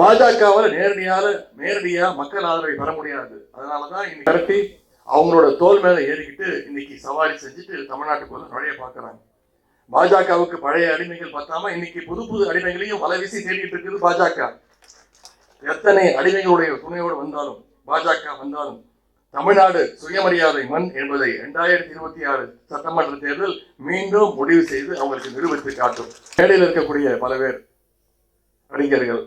பாஜகவால் நேரடியாக நேரடியாக மக்கள் ஆதரவை பெற முடியாது. அதனாலதான் இன்னைக்கு மிரட்டி அவங்களோட தோல் மேலே ஏறிக்கிட்டு இன்னைக்கு சவாரி செஞ்சுட்டு தமிழ்நாட்டுக்குள்ள நுழைய பார்க்குறாங்க. பாஜகவுக்கு பழைய அடிமைகள் பத்தாம இன்னைக்கு புது புது அடிமைகளையும் வலை வீசி தேடிட்டு இருக்குது பாஜக. எத்தனை அடிமைகளுடைய துணையோடு வந்தாலும் பாஜக வந்தாலும் தமிழ்நாடு சுயமரியாதை மண் என்பதை இரண்டாயிரத்தி இருபத்தி ஆறு சட்டமன்ற தேர்தல் மீண்டும் முடிவு செய்து அவங்களுக்கு நிரூபித்து காட்டும். மேடையில் இருக்கக்கூடிய பல பேர் அறிஞர்கள்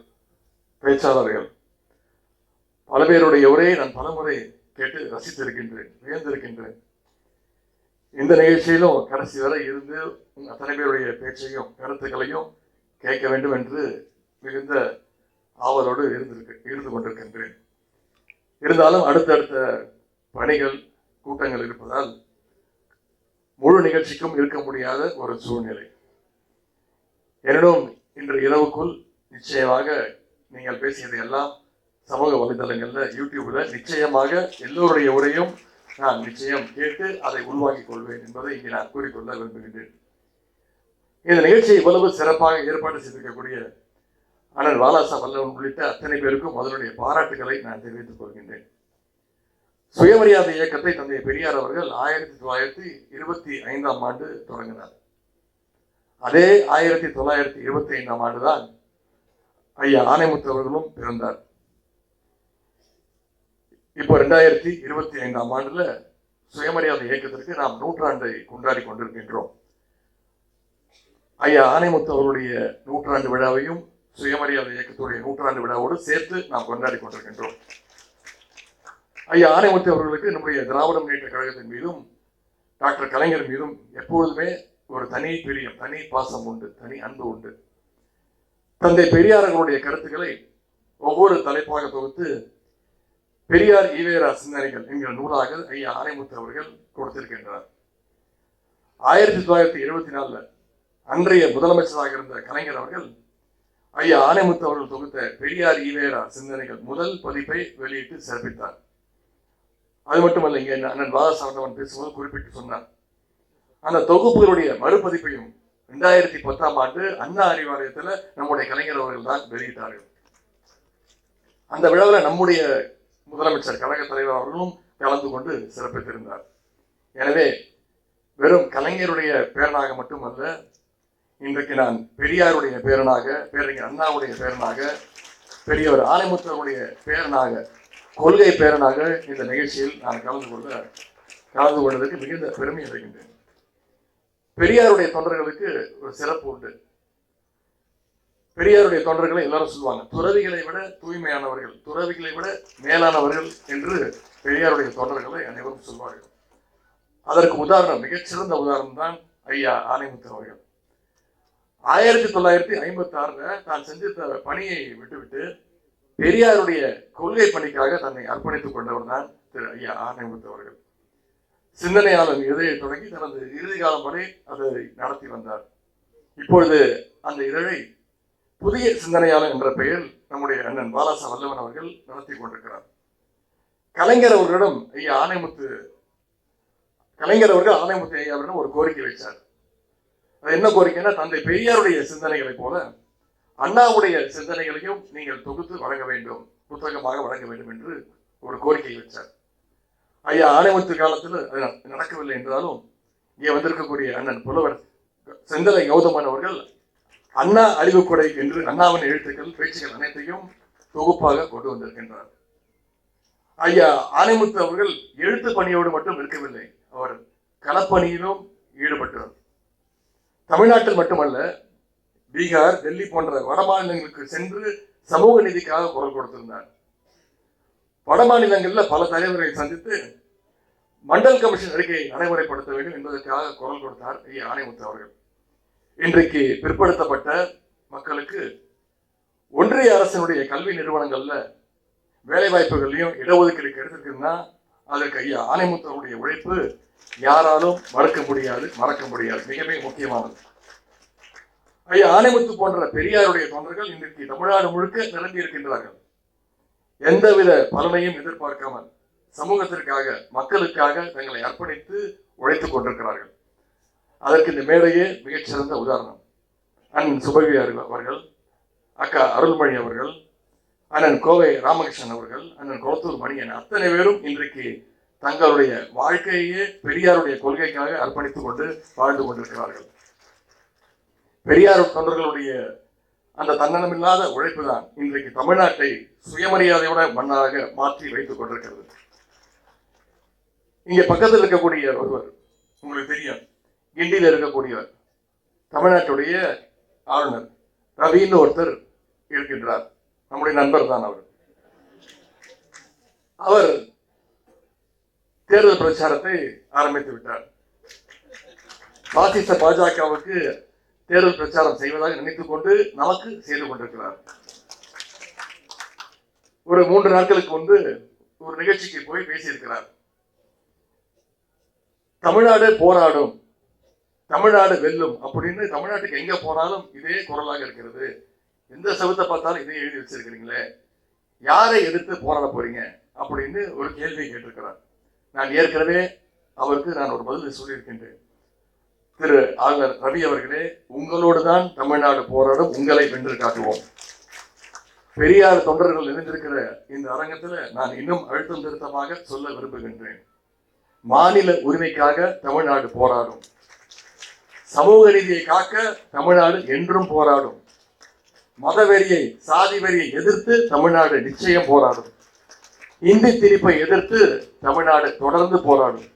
பேச்சாளர்கள். பல பேருடைய உரையை நான் பலமுறை கேட்டு ரசித்திருக்கின்றேன் வியந்திருக்கின்றேன். இந்த நிகழ்ச்சியிலும் கடைசி வரை இருந்து அத்தனை பேருடைய பேச்சையும் கருத்துக்களையும் கேட்க வேண்டும் என்று மிகுந்த ஆவலோடு இருந்திருக்கு இருந்து கொண்டிருக்கின்றேன். இருந்தாலும் அடுத்தடுத்த பணிகள் கூட்டங்கள் இருப்பதால் முழு நிகழ்ச்சிக்கும் இருக்க முடியாத ஒரு சூழ்நிலை. எனினும் இன்று இரவுக்குள் நிச்சயமாக நீங்கள் பேசியதை எல்லாம் சமூக வலைதளங்களில் யூடியூப்பில் நிச்சயமாக எல்லோருடைய உரையும் நான் நிச்சயம் கேட்டு அதை உள்வாங்கிக் கொள்வேன் என்பதை இங்கே நான் கூறிக்கொள்ள விரும்புகின்றேன். இந்த நிகழ்ச்சியை இவ்வளவு சிறப்பாக ஏற்பாடு செய்திருக்கக்கூடிய அண்ணன் வாலாசா வல்லவன் உள்ளிட்ட அத்தனை பேருக்கும் அதனுடைய பாராட்டுகளை நான் தெரிவித்துக் கொள்கின்றேன். சுயமரியாதை இயக்கத்தை தந்தை பெரியார் அவர்கள் ஆயிரத்தி தொள்ளாயிரத்தி இருபத்தி ஐந்தாம் ஆண்டு தொடங்கினார். அதே ஆயிரத்தி தொள்ளாயிரத்தி இருபத்தி ஐந்தாம் ஆண்டுதான் ஐயா ஆனைமுத்து அவர்களும் பிறந்தார் இப்போ ரெண்டாயிரத்தி இருபத்தி ஐந்தாம் ஆண்டுல சுயமரியாதை இயக்கத்திற்கு நாம் நூற்றாண்டை கொண்டாடி கொண்டிருக்கின்றோம். ஐயா ஆனைமுத்து அவருடைய நூற்றாண்டு விழாவையும் சுயமரியாதை இயக்கத்துடைய நூற்றாண்டு விழாவோடு சேர்த்து நாம் கொண்டாடி கொண்டிருக்கின்றோம். ஐயா ஆனைமுத்து அவர்களுக்கு நம்முடைய திராவிட முன்னேற்ற கழகத்தின் மீதும் டாக்டர் கலைஞர் மீதும் எப்பொழுதுமே ஒரு தனி பிரியம் தனி பாசம் உண்டு தனி அன்பு உண்டு. தந்தை பெரியார் அவர்களுடைய கருத்துக்களை ஒவ்வொரு தலைப்பாக தொகுத்து பெரியார் ஈவேரா சிந்தனைகள் என்கிற நூலாக ஐயா ஆனைமுத்து அவர்கள் கொடுத்திருக்கின்றனர் ஆயிரத்தி தொள்ளாயிரத்தி எழுபத்தி நாலில் அன்றைய முதலமைச்சராக இருந்த கலைஞர் அவர்கள் ஐயா ஆனைமுத்து அவர்கள் தொகுத்த பெரியார் ஈவேரா சிந்தனைகள் முதல் பதிப்பை வெளியிட்டு சிறப்பித்தார். அது மட்டுமல்ல இங்கே அண்ணன் வாதசாரதவன் பேசும்போது குறிப்பிட்டு சொன்னார். அந்த தொகுப்புகளுடைய மறுபதிப்பையும் ரெண்டாயிரத்தி பத்தாம் ஆண்டு அண்ணா அறிவாலயத்தில் நம்முடைய கலைஞர் அவர்கள் தான் வெளியிட்டார்கள். அந்த விழாவில் நம்முடைய முதலமைச்சர் கழக தலைவர் அவர்களும் கலந்து கொண்டு சிறப்பித்திருந்தார். எனவே வெறும் கலைஞருடைய பேரனாக மட்டுமல்ல இன்றைக்கு நான் பெரியாருடைய பேரனாக பேரறிஞர் அண்ணாவுடைய பேரனாக பெரியவர் ஆனைமுத்தருடைய பேரனாக கொள்கை பேரனாக இந்த நிகழ்ச்சியில் நான் கலந்து கொள்ள கலந்து கொண்டதற்கு மிகுந்த பெருமை அடைகின்றேன். பெரியாருடைய தொண்டர்களுக்கு ஒரு சிறப்பு உண்டு. பெரியாருடைய தொண்டர்களை எல்லாரும் சொல்லுவாங்க துறவிகளை விட தூய்மையானவர்கள் துறவிகளை விட மேலானவர்கள் என்று பெரியாருடைய தொண்டர்களை அனைவரும் சொல்வார்கள். அதற்கு உதாரணம் மிகச்சிறந்த உதாரணம் தான் ஐயா ஆனைமுத்து அவர்கள். ஆயிரத்தி தொள்ளாயிரத்தி ஐம்பத்தி ஆறுல தான் செஞ்சிருந்த பணியை விட்டுவிட்டு பெரியாருடைய கொள்கை பணிக்காக தன்னை அர்ப்பணித்துக் கொண்டவர் தான் திரு ஐயா ஆனைமுத்து அவர்கள். சிந்தனையாளர் இதழை தொடங்கி தனது இறுதி காலம் வரை அதை நடத்தி வந்தார். இப்பொழுது அந்த இதழை புதிய சிந்தனையாளர் என்ற பெயரில் நம்முடைய அண்ணன் பாலாசா வல்லவன் அவர்கள் நடத்தி கொண்டிருக்கிறார். கலைஞர் அவர்களிடம் ஐயா ஆணைமுத்து கலைஞர் அவர்கள் ஆணைமுத்து ஐயா அவரிடம் ஒரு கோரிக்கை வைச்சார் அது என்ன கோரிக்கைன்னா தந்தை பெரியாருடைய சிந்தனைகளைப் போல அண்ணாவுடைய சிந்தனைகளையும் நீங்கள் தொகுத்து வழங்க வேண்டும் புத்தகமாக வழங்க வேண்டும் என்று ஒரு கோரிக்கை வச்சார் ஐயா ஆணைமுத்து காலத்தில் அது நடக்கவில்லை என்றாலும் இங்கே வந்திருக்கக்கூடிய அண்ணன் புலவர் செந்தலை கௌதமன் அவர்கள் அண்ணா அறிவுக்கொடை என்று அண்ணாவின் எழுத்துக்கள் பேச்சுகள் அனைத்தையும் தொகுப்பாக கொண்டு வந்திருக்கின்றார். ஐயா ஆனைமுத்து அவர்கள் எழுத்து பணியோடு மட்டும் இருக்கவில்லை அவர் களப்பணியிலும் ஈடுபட்டார். தமிழ்நாட்டில் மட்டுமல்ல பீகார் டெல்லி போன்ற வட மாநிலங்களுக்கு சென்று சமூக நீதிக்காக குரல் கொடுத்திருந்தார். வட மாநிலங்களில் பல தலைவர்களை சந்தித்து மண்டல் கமிஷன் அறிக்கையை நடைமுறைப்படுத்த வேண்டும் என்பதற்காக குரல் கொடுத்தார் ஐயா ஆணைமுத்து அவர்கள். இன்றைக்கு பிற்படுத்தப்பட்ட மக்களுக்கு ஒன்றிய அரசினுடைய கல்வி நிறுவனங்கள்ல வேலைவாய்ப்புகள்லையும் இடஒதுக்கீடு கிடைத்திருக்குன்னா அதற்கு ஐயா ஆணைமுத்தருடைய உழைப்பு யாராலும் மறக்க முடியாது மறக்க முடியாது. மிக மிக முக்கியமானது. ஐயா ஆணைமுத்து போன்ற பெரியாருடைய தொண்டர்கள் இன்றைக்கு தமிழ்நாடு முழுக்க நிரம்பி இருக்கின்றார்கள் எந்தவித பலனையும் எதிர்பார்க்காமல் சமூகத்திற்காக மக்களுக்காக தங்களை அர்ப்பணித்து உழைத்துக் கொண்டிருக்கிறார்கள். அதற்கு இந்த மேடையே மிகச்சிறந்த உதாரணம். அண்ணன் சுபவி அவர்கள் அக்கா அருள்மொழி அவர்கள் அண்ணன் கோவை ராமகிருஷ்ணன் அவர்கள் அண்ணன் குளத்தூர் மணியன் அத்தனை பேரும் இன்றைக்கு தங்களுடைய வாழ்க்கையே பெரியாருடைய கொள்கைக்காக அர்ப்பணித்துக் கொண்டு வாழ்ந்து கொண்டிருக்கிறார்கள். பெரியார் தொண்டர்களுடைய அந்த தன்னலமில்லாத உழைப்பு தான் இன்றைக்கு தமிழ்நாட்டை சுயமரியாதையோட மண்ணாக மாற்றி வைத்துக் கொண்டிருக்கிறது. இங்க பக்கத்தில் இருக்கக்கூடிய ஒருவர் உங்களுக்கு தெரியும் கிண்டியில் இருக்கக்கூடியவர் தமிழ்நாட்டுடைய ஆளுநர் ரவின்னு ஒருத்தர் இருக்கின்றார். நம்முடைய நண்பர் தான் அவர். அவர் தேர்தல் பிரச்சாரத்தை ஆரம்பித்து விட்டார். பாசிச பாஜகவுக்கு தேர்தல் பிரச்சாரம் செய்வதாக நினைத்துக் கொண்டு நமக்கு செய்து கொண்டிருக்கிறார். ஒரு மூன்று நாட்களுக்கு முன்பு ஒரு நிகழ்ச்சிக்கு போய் பேசியிருக்கிறார். தமிழ்நாடு போராடும் தமிழ்நாடு வெல்லும் அப்படின்னு தமிழ்நாட்டுக்கு எங்க போனாலும் இதே குரலாக இருக்கிறது. எந்த சவுத்தை பார்த்தாலும் இதே எழுதி வச்சிருக்கிறீங்களே யாரை எதிர்த்து போராட போறீங்க அப்படின்னு ஒரு கேள்வியை கேட்டிருக்கிறார். நான் ஏற்கனவே அவருக்கு நான் ஒரு பதில் சொல்லியிருக்கின்றேன். திரு ஆளுநர் ரவி அவர்களே உங்களோடு தான் தமிழ்நாடு போராடும் உங்களை வென்று காட்டுவோம். பெரியார் தொண்டர்கள் இணைந்திருக்கிற இந்த அரங்கத்தில் நான் இன்னும் அழுத்தம் திருத்தமாக சொல்ல விரும்புகின்றேன். மாநில உரிமைக்காக தமிழ்நாடு போராடும். சமூக நீதியை காக்க தமிழ்நாடு என்றும் போராடும். மதவெறியை சாதி வெறியை எதிர்த்து தமிழ்நாடு நிச்சயம் போராடும். இந்தி திணிப்பை எதிர்த்து தமிழ்நாடு தொடர்ந்து போராடும்.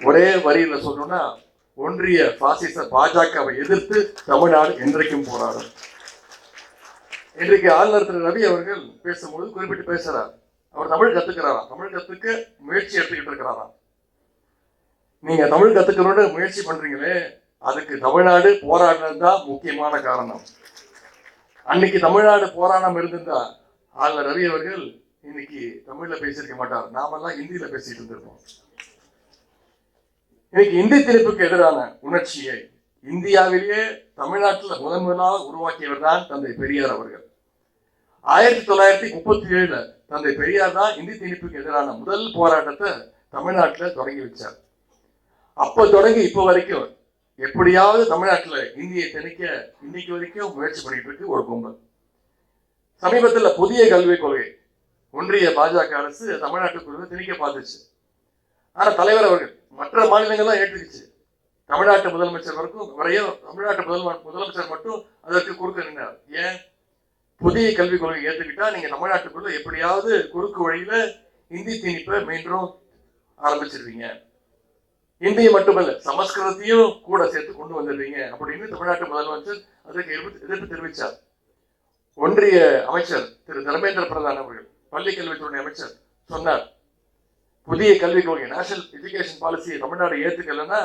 ஒரே வரியில் சொல்லணும்னா ஒன்றிய பாசிச பாஜகவை எதிர்த்து தமிழ்நாடு என்றைக்கும் போராடும். இன்றைக்கு ஆளுநர் திரு ரவி அவர்கள் பேசும்போது குறிப்பிட்டு பேசுறார். அவர் தமிழ் கத்துக்கிறாராம். தமிழ் கத்துக்க முயற்சி எடுத்துக்கிட்டு இருக்கிறாராம். நீங்க தமிழ் கத்துக்கணும்னு முயற்சி பண்றீங்களே அதுக்கு தமிழ்நாடு போராடினது தான் முக்கியமான காரணம். அன்னைக்கு தமிழ்நாடு போராடாம இருந்திருந்தா ஆளுநர் ரவி அவர்கள் இன்னைக்கு தமிழ்ல பேசியிருக்க மாட்டார். நாமெல்லாம் இந்தியில பேசிட்டு இருந்திருப்போம். இன்னைக்கு இந்தி திணிப்புக்கு எதிரான உணர்ச்சியை இந்தியாவிலேயே தமிழ்நாட்டில் முதன் முதலாக உருவாக்கியவர் தான் தந்தை பெரியார் அவர்கள். ஆயிரத்தி தொள்ளாயிரத்தி முப்பத்தி ஏழுல தந்தை பெரியார் தான் இந்தி திணிப்புக்கு எதிரான முதல் போராட்டத்தை தமிழ்நாட்டில் தொடங்கி வச்சார். அப்ப தொடங்கி இப்போ வரைக்கும் எப்படியாவது தமிழ்நாட்டில் இந்தியை திணிக்க இன்னைக்கு வரைக்கும் முயற்சி பண்ணிட்டு இருக்கு ஒரு கும்பல். சமீபத்தில் புதிய கல்விக் கொள்கை ஒன்றிய பாஜக அரசு தமிழ்நாட்டுக்குள்ள திணிக்க பார்த்துச்சு. ஆனால் தலைவர் அவர்கள் மற்ற மாநிலங்கள்லாம் ஏற்றுக்குச்சு தமிழ்நாட்டு முதலமைச்சர் வரைக்கும் வரையும் தமிழ்நாட்டு முதல் முதலமைச்சர் மட்டும் அதற்கு குறுக்க நின்றார். ஏன்? புதிய கல்விக் கொள்கை ஏற்றுக்கிட்டா நீங்கள் தமிழ்நாட்டுக்குள்ள எப்படியாவது குறுக்கு வழியில் இந்தி திணிப்பை மீண்டும் ஆரம்பிச்சிருவீங்க. இந்தியை மட்டுமல்ல சமஸ்கிருதத்தையும் கூட சேர்த்து கொண்டு வந்துடுவீங்க அப்படின்னு தமிழ்நாட்டு முதலமைச்சர் அதற்கு எதிர்ப்பு எதிர்ப்பு தெரிவித்தார் ஒன்றிய அமைச்சர் திரு தர்மேந்திர பிரதான் அவர்கள் பள்ளி கல்வித்துறை அமைச்சர் சொன்னார். புதிய கல்விக் கொள்கை நேஷனல் எஜுகேஷன் பாலிசியை தமிழ்நாடு ஏற்றுக்கலன்னா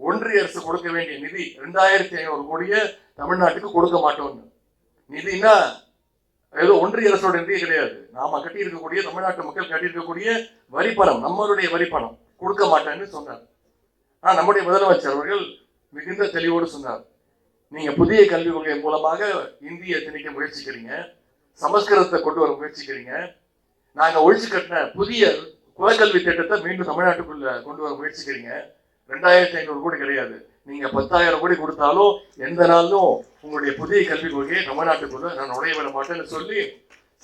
ஒன்றிய அரசு கொடுக்க வேண்டிய நிதி ரெண்டாயிரத்தி ஐநூறு கோடியை தமிழ்நாட்டுக்கு கொடுக்க மாட்டோம்னு. நிதினா ஏதோ ஒன்றிய அரசோட நிதி கிடையாது. நாம கட்டி இருக்கக்கூடிய தமிழ்நாட்டு மக்கள் கட்டியிருக்கக்கூடிய வரி பணம் நம்மளுடைய வரி பணம் கொடுக்க மாட்டேன்னு சொன்னார். ஆனால் நம்முடைய முதலமைச்சர் அவர்கள் மிகுந்த தெளிவோடு சொன்னார். நீங்க புதிய கல்விக் கொள்கை மூலமாக இந்தியை திணிக்க முயற்சிக்கிறீங்க சமஸ்கிருதத்தை கொண்டு வர முயற்சிக்கிறீங்க நாங்கள் ஒழிச்சு கட்டின புதிய குலக்கல்வி திட்டத்தை மீண்டும் தமிழ்நாட்டுக்குள்ள கொண்டு வர முயற்சிக்கிறீங்க. ரெண்டாயிரத்தி ஐநூறு கோடி கிடையாது. நீங்க பத்தாயிரம் கோடி கொடுத்தாலும் எந்த நாளும் உங்களுடைய புதிய கல்விக் கொள்கையை தமிழ்நாட்டுக்குள்ள நான் நுழைய விட மாட்டேன்னு சொல்லி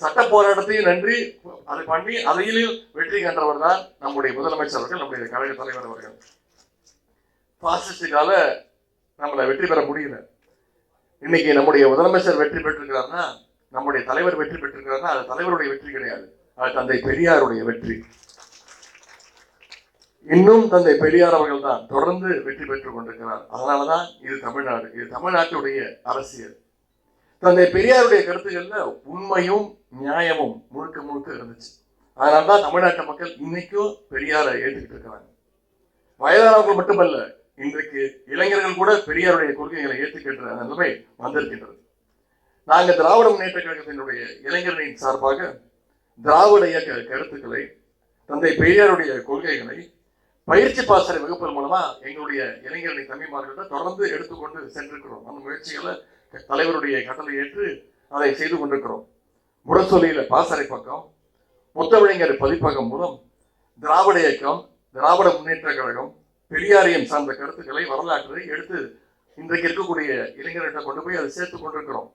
சட்ட போராட்டத்தையும் நன்றி. அதை பண்ணி அதையிலும் வெற்றி கண்டவர் தான் நம்முடைய முதலமைச்சர் அவர்கள் நம்முடைய கழக தலைவர் அவர்கள். பாசிஸ்டுக்கால நம்மளை வெற்றி பெற முடியல. இன்னைக்கு நம்முடைய முதலமைச்சர் வெற்றி பெற்றிருக்கிறார்னா நம்முடைய தலைவர் வெற்றி பெற்றிருக்கிறார்னா அது தலைவருடைய வெற்றி கிடையாது. அது தந்தை பெரியாருடைய வெற்றி. இன்னும் தந்தை பெரியார் அவர்கள் தான் தொடர்ந்து வெற்றி பெற்றுக் கொண்டிருக்கிறார். அதனாலதான் இது தமிழ்நாடு இது தமிழ்நாட்டுடைய அரசியல். தந்தை பெரியாருடைய கருத்துக்கள்ல உண்மையும் நியாயமும் முழுக்க முழுக்க இருந்துச்சு. அதனால்தான் தமிழ்நாட்டு மக்கள் இன்னைக்கும் பெரியாரை ஏற்றுக்கிட்டு இருக்கிறாங்க வயதானவர்கள் மட்டுமல்ல இன்றைக்கு இளைஞர்கள் கூட பெரியாருடைய கொள்கைகளை ஏற்றுக்கின்ற நிலைமை வந்திருக்கின்றது. நாங்கள் திராவிட முன்னேற்ற கழகத்தினுடைய இளைஞர்களின் சார்பாக திராவிட இயக்க கருத்துக்களை தந்தை பெரியாருடைய கொள்கைகளை பயிற்சி பாசறை வகுப்புகள் மூலமா எங்களுடைய இளைஞர்களை தம்பிமார்கள்ட்ட தொடர்ந்து எடுத்துக்கொண்டு சென்றிருக்கிறோம். அந்த முயற்சிகளை தலைவருடைய கட்டளை ஏற்று அதை செய்து கொண்டிருக்கிறோம். முரசொலியில பாசறை பக்கம் முத்தமிழங்கர் பதிப்பகம் மூலம் திராவிட இயக்கம் திராவிட முன்னேற்ற கழகம் பெரியாரியம் சார்ந்த கருத்துக்களை வரலாற்றை எடுத்து இன்றைக்கு இருக்கக்கூடிய இளைஞர்கிட்ட கொண்டு போய் அதை சேர்த்து கொண்டிருக்கிறோம்.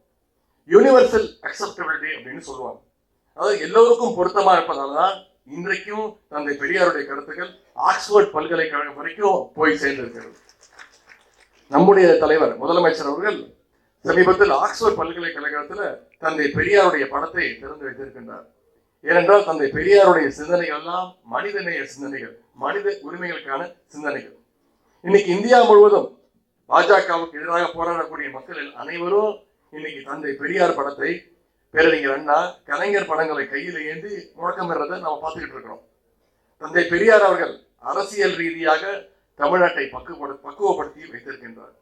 யூனிவர்சல் அக்செப்டபிலிட்டி அப்படின்னு சொல்லுவாங்க. அதாவது எல்லோருக்கும் பொருத்தமா இருப்பதால தான் இன்றைக்கும் தந்தை பெரியாருடைய கருத்துக்கள் ஆக்ஸ்போர்ட் பல்கலைக்கழகம் வரைக்கும் போய் சேர்ந்திருக்கிறது. நம்முடைய தலைவர் முதலமைச்சர் அவர்கள் சமீபத்தில் ஆக்ஸ்போர்ட் பல்கலைக்கழகத்தில் தந்தை பெரியாருடைய படத்தை திறந்து வைத்திருக்கின்றார். ஏனென்றால் தந்தை பெரியாருடைய சிந்தனைகள் எல்லாம் மனிதநேய சிந்தனைகள் மனித உரிமைகளுக்கான சிந்தனைகள். இன்னைக்கு இந்தியா முழுவதும் பாஜகவுக்கு எதிராக போராடக்கூடிய மக்கள் அனைவரும் இன்னைக்கு தந்தை பெரியார் படத்தை பேரறிஞர் அண்ணா கலைஞர் படங்களை கையில் ஏந்தி முழக்கமிடுறதை நம்ம பார்த்துக்கிட்டு இருக்கிறோம். தந்தை பெரியார் அவர்கள் அரசியல் ரீதியாக தமிழ்நாட்டை பக்குவ பக்குவப்படுத்தி வைத்திருக்கின்றார்.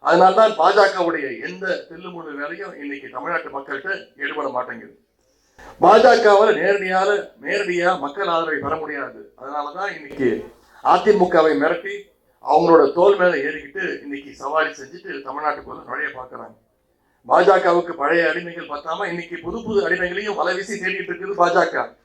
அதனால்தான் பாஜகவுடைய எந்த தில்லுமுள்ளு வேலையும் இன்னைக்கு தமிழ்நாட்டு மக்கள்கிட்ட ஈடுபட மாட்டேங்குது. பாஜகவால் நேரடியாக நேரடியா மக்கள் ஆதரவை பெற முடியாது. அதனாலதான் இன்னைக்கு அதிமுகவை மிரட்டி அவங்களோட தோல் மேல ஏறிக்கிட்டு இன்னைக்கு சவாரி செஞ்சுட்டு தமிழ்நாட்டுக்குள்ள நுழைய பார்க்குறாங்க. பாஜகவுக்கு பழைய அடிமைகள் பத்தாம இன்னைக்கு புது புது அடிமைகளையும் வலை வீசி தேடிட்டு இருக்குது பாஜக.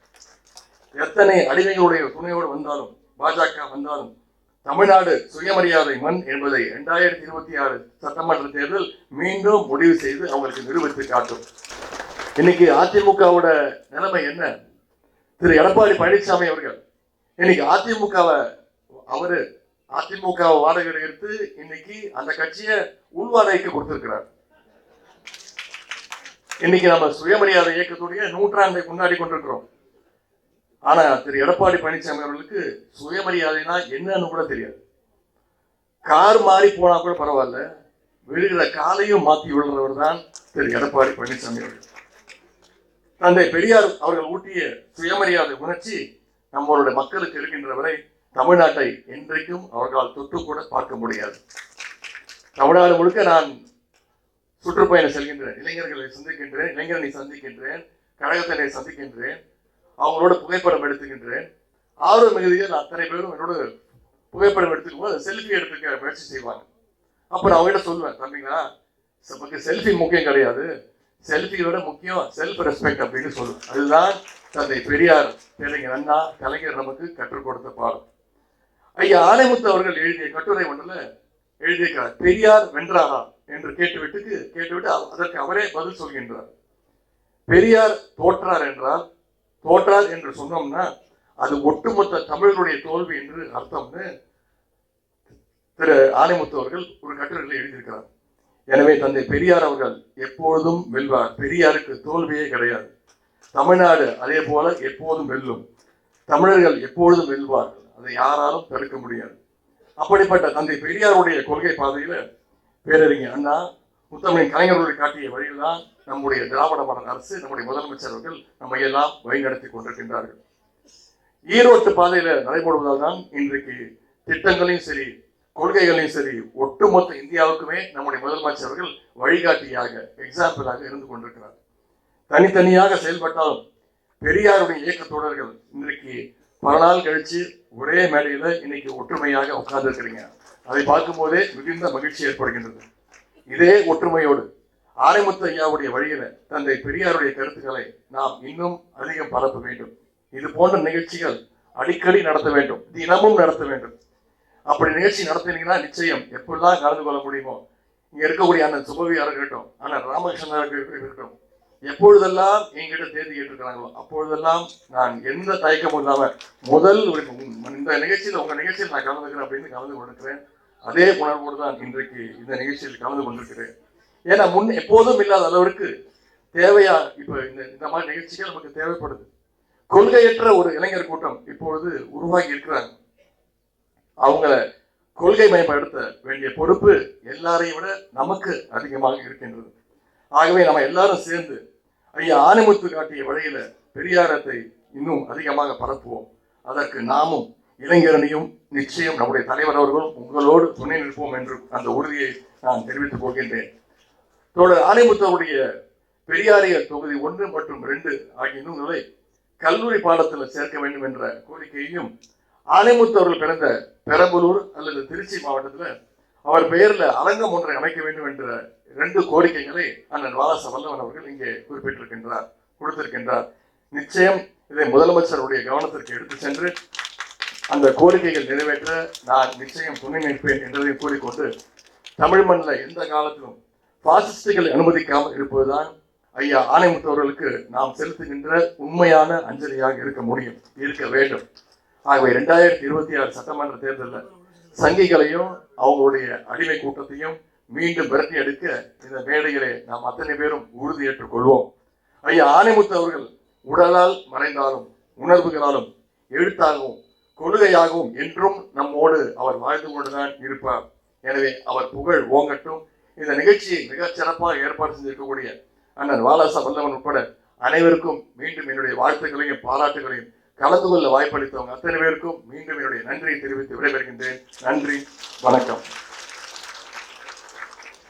எத்தனை அடிமைகளுடைய துணையோடு வந்தாலும் பாஜக வந்தாலும் தமிழ்நாடு சுயமரியாதை மண் என்பதை இரண்டாயிரத்தி இருபத்தி ஆறு சட்டமன்ற தேர்தல் மீண்டும் முடிவு செய்து அவங்களுக்கு நிரூபித்து காட்டும். இன்னைக்கு அதிமுகவோட நிலைமை என்ன? திரு எடப்பாடி பழனிசாமி அவர்கள் இன்னைக்கு அதிமுகவை அவரு அதிமுக வாடகை எடுத்து இன்னைக்கு அந்த கட்சியை உள்வாடகைக்கு கொடுத்திருக்கிறார். இன்னைக்கு நம்ம சுயமரியாதை இயக்கத்துடைய நூற்றாண்டை கொண்டாடி கொண்டிருக்கிறோம். ஆனா திரு. எடப்பாடி பழனிசாமி அவர்களுக்கு சுயமரியாதைனா என்னன்னு கூட தெரியாது. கார் மாறி போனா கூட பரவாயில்ல. விழுகிற காலையும் மாத்தி விழுறவர் தான் திரு. எடப்பாடி பழனிசாமி அவர்கள். தந்தை பெரியார் அவர்கள் ஊட்டிய சுயமரியாதை உணர்ச்சி நம்மளுடைய மக்களுக்கு இருக்கின்ற வரை தமிழ்நாட்டை என்றைக்கும் அவர்களால் தொட்டு கூட பார்க்க முடியாது. தமிழ்நாடு முழுக்க நான் சுற்றுப்பயணம் செல்கின்றேன் இளைஞர்களை சந்திக்கின்றேன் இளைஞர்களை சந்திக்கின்றேன் கழகத்தினை சந்திக்கின்றேன் அவங்களோட புகைப்படம் எடுத்துக்கின்றேன். ஆர்வம் மிகுதியில் அத்தனை பேரும் என்னோட புகைப்படம் எடுத்துக்கும் போது செல்ஃபி எடுத்துக்க முயற்சி செய்வாங்க. அப்போ நான் அவங்ககிட்ட சொல்லுவேன் தம்பிங்களா நமக்கு செல்ஃபி முக்கியம் கிடையாது. செல்ஃபியோட முக்கியம் செல்ஃப் ரெஸ்பெக்ட் அப்படின்னு சொல்லுவேன். அதுதான் தந்தை பெரியார் பேரறிஞர் அண்ணா கலைஞர் நமக்கு கற்றுக் கொடுத்த பாடம். ஐயா ஆலைமுத்து அவர்கள் எழுதிய கட்டுரை ஒன்றில் எழுதியிருக்கிறார் பெரியார் வென்றாரா என்று கேட்டுவிட்டு கேட்டுவிட்டு அவ- அதற்கு அவரே பதில் சொல்கின்றார். பெரியார் தோற்றார் என்றால் தோற்றார் என்று சொன்னோம்னா அது ஒட்டுமொத்த தமிழர்களுடைய தோல்வி என்று அர்த்தம்னு திரு ஆனைமுத்து அவர்கள் ஒரு கட்டுரையில் எழுதியிருக்கிறார். எனவே தந்தை பெரியார் அவர்கள் எப்பொழுதும் வெல்வார். பெரியாருக்கு தோல்வியே கிடையாது. தமிழ்நாடு அதே போல எப்போதும் வெல்லும். தமிழர்கள் எப்பொழுதும் வெல்வார்கள். அதை யாராலும் தடுக்க முடியாது. அப்படிப்பட்ட தந்தை பெரியாருடைய கொள்கை பாதையில பேரறிஞர் அண்ணா முத்தமிழின் கலைஞர்களுடைய காட்டிய வழியெல்லாம் நம்முடைய திராவிட மாடல் அரசு நம்முடைய முதலமைச்சர் அவர்கள் நம்மை எல்லாம் வழிநடத்தி கொண்டிருக்கின்றார்கள். ஈரோட்டு பாதையில நடைபெறுவதால் தான் இன்றைக்கு திட்டங்களையும் சரி கொள்கைகளையும் சரி ஒட்டுமொத்த இந்தியாவுக்குமே நம்முடைய முதலமைச்சர் அவர்கள் வழிகாட்டியாக எக்ஸாம்பிளாக இருந்து கொண்டிருக்கிறார். தனித்தனியாக செயல்பட்டாலும் பெரியாருடைய இயக்க தொடர்கள் இன்றைக்கு பல நாள் கழிச்சு ஒரே மேடையில் இன்னைக்கு ஒற்றுமையாக உட்கார்ந்துருக்கிறீங்க. அதை பார்க்கும்போதே மிகுந்த மகிழ்ச்சி ஏற்படுகின்றது. இதே ஒற்றுமையோடு ஆரம்பத்து ஐயாவுடைய வழியில தந்தை பெரியாருடைய கருத்துக்களை நாம் இன்னும் அதிகம் பரப்ப வேண்டும். இது போன்ற நிகழ்ச்சிகள் அடிக்கடி நடத்த வேண்டும். தினமும் நடத்த வேண்டும். அப்படி நிகழ்ச்சி நடத்தினீங்கன்னா நிச்சயம் எப்படிலாம் கலந்து கொள்ள முடியுமோ? இங்க இருக்கக்கூடிய அண்ணன் சுபவியார் இருக்கட்டும் அண்ணன் ராமகிருஷ்ணனாக இருக்கட்டும் எப்பொழுதெல்லாம் என்கிட்ட தேதி கேட்டிருக்கிறாங்களோ அப்பொழுதெல்லாம் நான் எந்த தயக்கமும் இல்லாமல் முதல் ஒரு இந்த நிகழ்ச்சியில் உங்கள் நிகழ்ச்சியில் நான் கலந்துக்கிறேன் அப்படின்னு கலந்து கொண்டிருக்கிறேன் அதே உணர்வோடு தான் இன்றைக்கு இந்த நிகழ்ச்சியில் கலந்து கொண்டிருக்கிறேன். ஏன்னா முன் எப்போதும் இல்லாத அளவிற்கு தேவையா இப்போ இந்த இந்த மாதிரி நிகழ்ச்சிகள் நமக்கு தேவைப்படுது. கொள்கையற்ற ஒரு இளைஞர் கூட்டம் இப்பொழுது உருவாகி இருக்கிறாங்க. அவங்கள கொள்கை மயப்படுத்த வேண்டிய பொறுப்பு எல்லாரையும் விட நமக்கு அதிகமாக இருக்கின்றது. ஆகவே நம்ம எல்லாரும் சேர்ந்து ஐயா ஆனைமுத்து காட்டிய வழியில பெரியாரத்தை இன்னும் அதிகமாக பரப்புவோம். அதற்கு நாமும் இளைஞரணியும் நிச்சயம் நம்முடைய தலைவர் அவர்களும் உங்களோடு துணை நிற்போம் என்று அந்த உறுதியை நான் தெரிவித்துக் கொள்கின்றேன். தோழர் ஆனைமுத்தருடைய பெரியாரிய தொகுதி ஒன்று மற்றும் ரெண்டு ஆகிய நூல்களை கல்லூரி பாடத்தில் சேர்க்க வேண்டும் என்ற கோரிக்கையையும் ஆனைமுத்து அவர்கள் பிறந்த பெரம்பலூர் அல்லது திருச்சி மாவட்டத்தில் அவர் பெயரில் அரங்கம் ஒன்றை அமைக்க வேண்டும் என்ற இரண்டு கோரிக்கைகளை அண்ணன் வாலாச வல்லவன் அவர்கள் இங்கே குறிப்பிட்டிருக்கின்றார் கொடுத்திருக்கின்றார். நிச்சயம் இதை முதலமைச்சருடைய கவனத்திற்கு எடுத்து சென்று அந்த கோரிக்கைகள் நிறைவேற்ற நான் நிச்சயம் துணை நிற்பேன் என்றதை கூறிக்கொண்டு தமிழ் மண்ணில் எந்த காலத்திலும் பாசிஸ்டுகளை அனுமதிக்காமல் இருப்பதுதான் ஐயா ஆணைமுத்து அவர்களுக்கு நாம் செலுத்துகின்ற உண்மையான அஞ்சலியாக இருக்க முடியும் இருக்க வேண்டும். ஆகவே இரண்டாயிரத்தி இருபத்தி ஆறு சட்டமன்ற தேர்தலில் சங்கிகளையும் அவங்களுடைய அடிமை கூட்டத்தையும் மீண்டும் விரட்டி எடுக்க இந்த மேடையிலே நாம் அத்தனை பேரும் உறுதியேற்றுக் கொள்வோம் ஐயா ஆனைமுத்து அவர்கள் உடலால் மறைந்தாலும் உணர்வுகளாலும் எழுத்தாகவும் கொள்கையாகவும் என்றும் நம்மோடு அவர் வாழ்ந்து கொண்டுதான் இருப்பார். எனவே அவர் புகழ் ஓங்கட்டும். இந்த நிகழ்ச்சியை மிகச் சிறப்பாக ஏற்பாடு செஞ்சிருக்கக்கூடிய அண்ணன் வாலாசா வல்லவன் உட்பட அனைவருக்கும் மீண்டும் என்னுடைய வாழ்த்துக்களையும் பாராட்டுகளையும் கலந்து கொள்ள வாய்ப்பளித்தவங்க அத்தனை பேருக்கும் மீண்டும் என்னுடைய நன்றியை தெரிவித்து விடைபெறுகின்றேன். நன்றி. வணக்கம்.